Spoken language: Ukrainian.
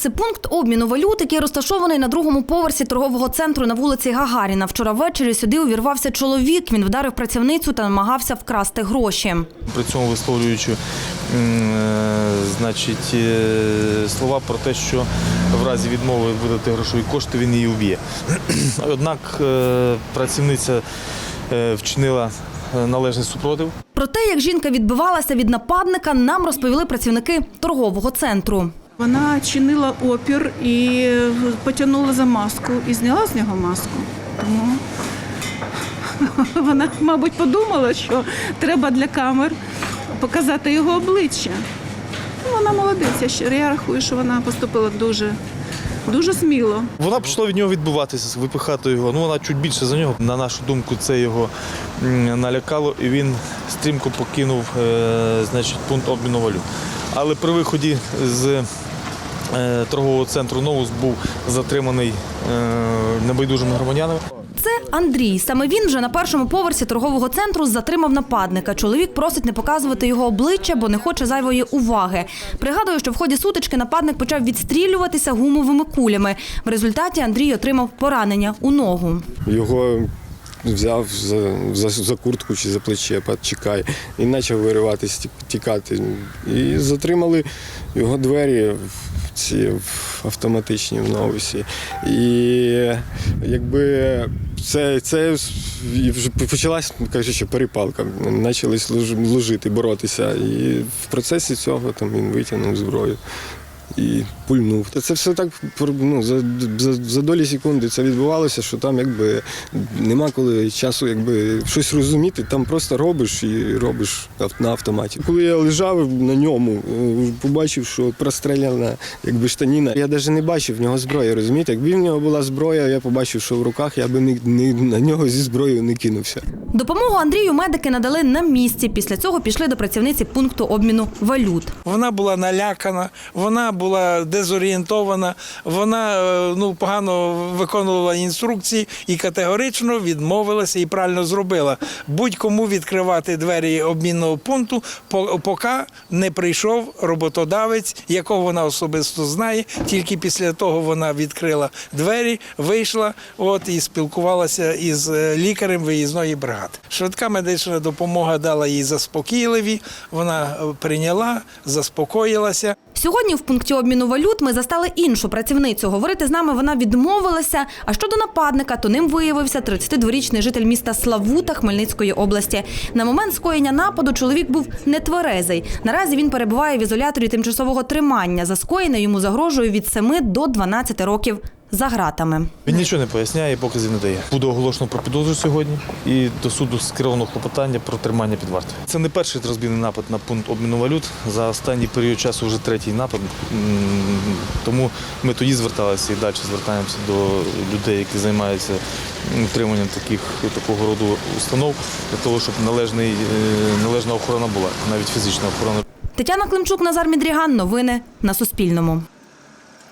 Це пункт обміну валют, який розташований на другому поверсі торгового центру на вулиці Гагаріна. Вчора ввечері сюди увірвався чоловік. Він вдарив працівницю та намагався вкрасти гроші. при цьому висловлюючи е, значить, е, слова про те, що в разі відмови видати грошові кошти він її вб'є. Однак е, працівниця вчинила належний супротив. Про те, як жінка відбивалася від нападника, нам розповіли працівники торгового центру. Вона чинила опір і потягнула за маску і зняла з нього маску. Тому вона, мабуть, подумала, що треба для камер показати його обличчя. Ну, Вона молодець. Я, рахую, що вона поступила дуже, дуже сміло. Вона почала від нього відбуватися, випихати його. Ну вона чуть більше за нього. На нашу думку, це його налякало, і він стрімко покинув е, значить, пункт обміну валют. Але при виході з торгового центру Новус був затриманий е, небайдужими громадянами. Це Андрій. Саме він вже на першому поверсі торгового центру затримав нападника. Чоловік просить не показувати його обличчя, бо не хоче зайвої уваги. Пригадую, що в ході сутички нападник почав відстрілюватися гумовими кулями. В результаті Андрій отримав поранення у ногу. Його взяв за, за, за куртку чи за плече, чекай, і почав вириватися, тікати. І затримали його двері ці в автоматичні в новусі. І якби це, це почалась, кажучи, перепалка. Почали служити, боротися. І в процесі цього там він витягнув зброю. І пульнув. Та Це все так ну, за, за, за долі секунди це відбувалося, що там якби нема коли часу якби щось розуміти, там просто робиш і робиш на автоматі. Коли я лежав на ньому, е, побачив, що простреляна якби штаніна. Я навіть не бачив в нього зброї, розумієте? Якби в нього була зброя, я побачив, що в руках я би ні, ні, на нього зі зброєю не кинувся. Допомогу Андрію медики надали на місці. Після цього пішли до працівниці пункту обміну валют. Вона була налякана, вона була дезорієнтована, вона е, ну, погано виконувала інструкції і категорично відмовилася і правильно зробила. Будь-кому відкривати двері обмінного пункту, по- поки не прийшов роботодавець, якого вона особисто знає. Тільки після того вона відкрила двері, вийшла от, і спілкувалася із е, лікарем виїзної бригади. Швидка медична допомога дала їй заспокійливі, вона е, прийняла, заспокоїлася. Сьогодні в пункті обміну валют ми застали іншу працівницю. Говорити з нами вона відмовилася. А щодо нападника, то ним виявився 32-річний житель міста Славута Хмельницької області. На момент скоєння нападу чоловік був нетверезий. Наразі він перебуває в ізоляторі тимчасового тримання. За скоєне йому загрожує від 7 до 12 років за ґратами. Він нічого не поясняє, показів не дає. Буде оголошено про підозру сьогодні і до суду скеровано клопотання про тримання під вартою. Це не перший розбійний напад на пункт обміну валют. За останній період часу вже третій напад. Тому ми тоді зверталися і далі звертаємося до людей, які займаються утриманням таких такого роду установ, для того, щоб належний, е, належна охорона була, навіть фізична охорона. Тетяна Климчук, Назар Мідріган. Новини на Суспільному.